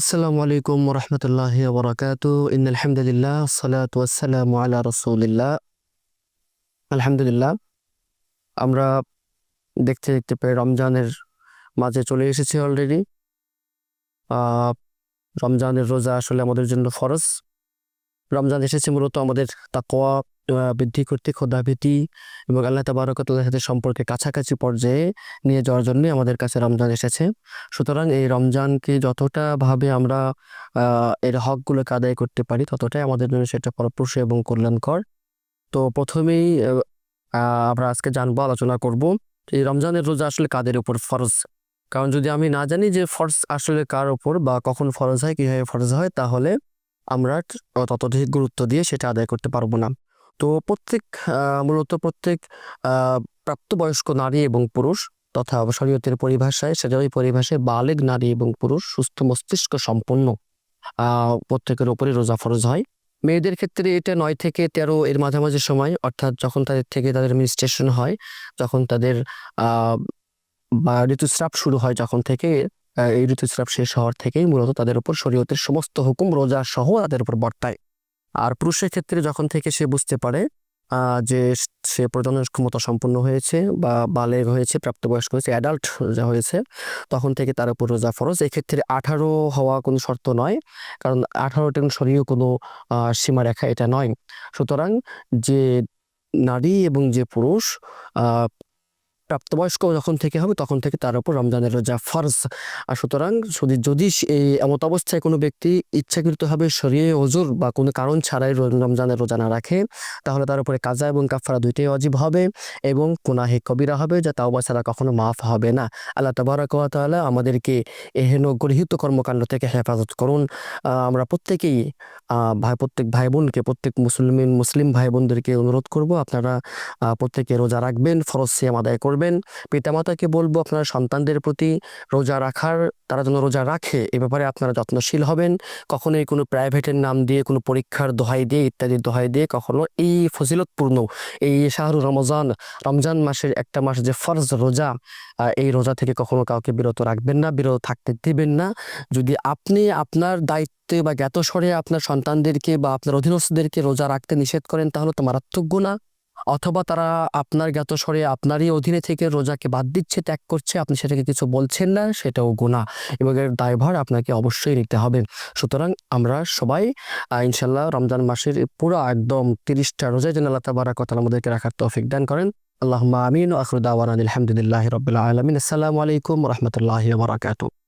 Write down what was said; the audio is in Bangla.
আসসালামু আলাইকুম রহমতুল্লাহ বরকাত ইন আলহামদুলিল্লাহ সালাত ওয়াসালামু আলা রসুলিল্লাহ। আলহামদুলিল্লাহ, আমরা দেখতে দেখতে পেয়ে রমজানের মাঝে চলে এসেছি অলরেডি রমজানের রোজা আসলে আমাদের জন্য ফরজ। রমজান এসেছে মূলত আমাদের তাকওয়া আহ, বৃদ্ধি করতে খোদাভীতি এবং আল্লাহ তাবারকতাল্লাহ সাথে সম্পর্কে কাছাকাছি পর্যায়ে নিয়ে যাওয়ার জন্য আমাদের কাছে রমজান এসেছে। সুতরাং এই রমজানকে যতটা ভাবে আমরা এর হকগুলোকে আদায় করতে পারি ততটাই আমাদের জন্য সেটা ফলপ্রসূ এবং কল্যাণকর। তো প্রথমেই আমরা আজকে জানব আলোচনা করব এই রমজানের রোজা আসলে কাদের উপর ফরজ? কারণ যদি আমি না জানি যে ফরজ আসলে কার উপর বা কখন ফরজ হয় কীভাবে ফরজ হয় তাহলে আমরা ততোধিক গুরুত্ব দিয়ে সেটা আদায় করতে পারব না। তো প্রত্যেক মূলত প্রত্যেক প্রাপ্তবয়স্ক নারী এবং পুরুষ তথা শরীয়তের পরিভাষায় সেটা ওই পরিভাষায় বালেগ নারী এবং পুরুষ সুস্থ মস্তিষ্ক সম্পন্ন প্রত্যেকের ওপরে রোজা ফরজ হয়। মেয়েদের ক্ষেত্রে এটা নয় থেকে তেরো এর মাঝামাঝি সময়, অর্থাৎ যখন তাদের থেকে তাদের মিনিস্ট্রেশন হয়, যখন তাদের ঋতুস্রাব শুরু হয়, যখন থেকে এই ঋতুস্রাব শেষ হওয়ার থেকেই মূলত তাদের উপর শরীয়তের সমস্ত হুকুম রোজা সহ তাদের উপর বর্তায়। আর পুরুষের ক্ষেত্রে যখন থেকে সে বুঝতে পারে যে সে প্রজনন ক্ষমতা সম্পন্ন হয়েছে বা বালেগ হয়েছে, প্রাপ্তবয়স্ক হয়েছে অ্যাডাল্ট যা হয়েছে, তখন থেকে তার উপর রোজা ফরজ। এক্ষেত্রে আঠারো হওয়া কোনো শর্ত নয়, কারণ আঠারোটা সরিয়েও কোনো সীমারেখা এটা নয়। সুতরাং যে নারী এবং যে পুরুষ প্রাপ্তবয়স্ক যখন থেকে হবে, তখন থেকে তার উপর রমজানের রোজা ফরজ। আর সুতরাং যদি যদি এই এমত অবস্থায় কোনো ব্যক্তি ইচ্ছাকৃতভাবে সরিয়ে ওজোর বা কোনো কারণ ছাড়াই রমজানের রোজা না রাখে, তাহলে তার উপরে কাজা এবং কাফারা দুইটাই অজীব হবে এবং কোনাহে কবিরা হবে যা তাওবা ছাড়া কখনো মাফ হবে না। আল্লাহ তাবারাক ওয়া তাআলা আমাদেরকে এহেন গৃহীত কর্মকাণ্ড থেকে হেফাজত করুন। আমরা প্রত্যেকেই ভাই, প্রত্যেক ভাই বোনকে প্রত্যেক মুসলিম মুসলিম ভাই বোনদেরকে অনুরোধ করব, আপনারা প্রত্যেকে রোজা রাখবেন, ফরজ সিয়াম আদায় করবেন। পিতামাতাকে বলব আপনার সন্তানদের প্রতি রোজা রাখার, তারা যেন রোজা রাখে, এ ব্যাপারে আপনারা যত্নশীল হবেন। কখনোই কোনো প্রাইভেটের নাম দিয়ে, কোনো পরীক্ষার দোহাই দিয়ে ইত্যাদি দোহাই দিয়ে কখনো এই ফজিলতপূর্ণ, এই শাহরু রমজান রমজান মাসের একটা মাস যে ফরজ রোজা এই রোজা থেকে কখনো কাউকে বিরত রাখবেন না, বিরত থাকতে দিবেন না। যদি আপনি আপনার দায়িত্বে বা জ্ঞাতস্বরে আপনার সন্তানদেরকে বা আপনার অধীনস্থদেরকে রোজা রাখতে নিষেধ করেন, তাহলে তো মারাত্মক গুণা অথবা তারা আপনার জ্ঞাতস্বরে আপনারই অধীনে থেকে রোজাকে বাদ দিচ্ছে, ত্যাগ করছে, আপনি সেটাকে কিছু বলছেন না, সেটাও গুণা এবং এর দায়ভার আপনাকে অবশ্যই নিতে হবে। সুতরাং আমরা সবাই ইনশাল্লাহ রমজান মাসের পুরো একদম তিরিশটা রোজা যেন আল্লাহ ওয়া তাআলা আমাদেরকে রাখার তৌফিক দান করেন। আল্লাহুম্মা আমিন ওয়া আখিরু দাওয়ানা আলহামদুলিল্লাহি আলামিন। আসসালামু আলাইকুম রাহমাতুল্লাহি ওয়া বারাকাতুহু।